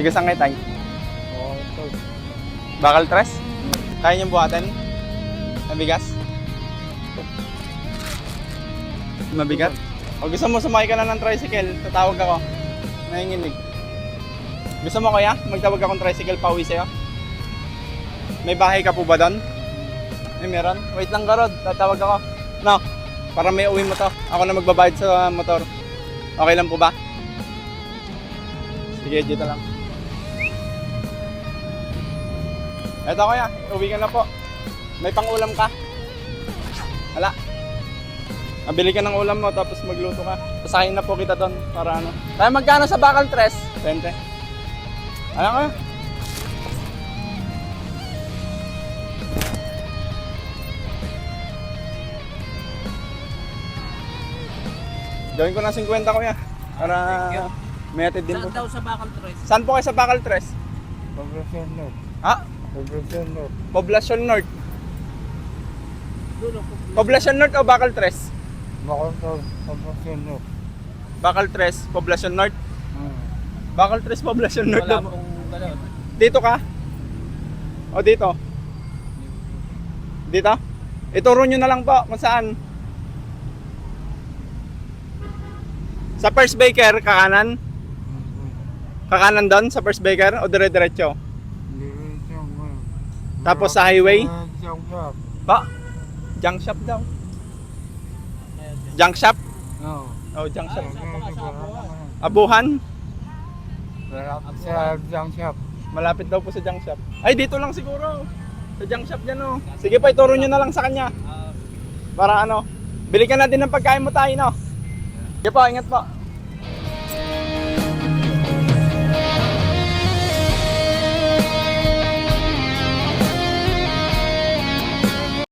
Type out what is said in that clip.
Tigas ang tay. Oo, ito. Bakal tres? Kaya niyong buhatin? Mabigas? Mabigat? O gusto mo sumakay ka na ng tricycle, tatawag ako. Nanginginig. Gusto mo kaya? Magtawag akong tricycle pauwi sa'yo? May bahay ka po ba doon? May meron? Wait lang ka Rod, tatawag ako. No, para may uwi mo to. Ako na magbabayad sa motor. Okay lang po ba? Sige, dito lang. Eto kuya, uwi ka na po. May pangulam ka? Wala. Mabili ka ng ulam mo tapos magluto ka. Pasahin na po kita doon para ano. Tayo magkano sa bakal tres? 20. Ano ka? Gawin ko ng 50 kuya. Para may atid din po. Saan daw sa bakal tres? Saan po kayo sa bakal tres? Poblacion North. Ha? Poblacion North. Poblacion North. Poblacion North o Bakal Tres? Makontrol. Poblacion North. Bakal Tres, Poblacion North. Hmm. Bakal Tres, Poblacion North. Wala daw. pong gano'n. Dito ka? O dito? Dito? Ituro nyo na lang po kung saan. Sa First Baker, kakanan? Kakanan doon sa First Baker o dire-diretso? Tapos sa highway? Pa? Junk shop daw. Junk shop? Oo. O, junk shop. Ah. Abuhan? Malapit sa junk shop. Malapit daw po sa junk shop. Ay, dito lang siguro. Sa junk shop dyan, oh. Sige pa, ituro nyo na lang sa kanya. Para ano, bili ka natin ng pagkain mo tayo, no? Sige po, ingat po.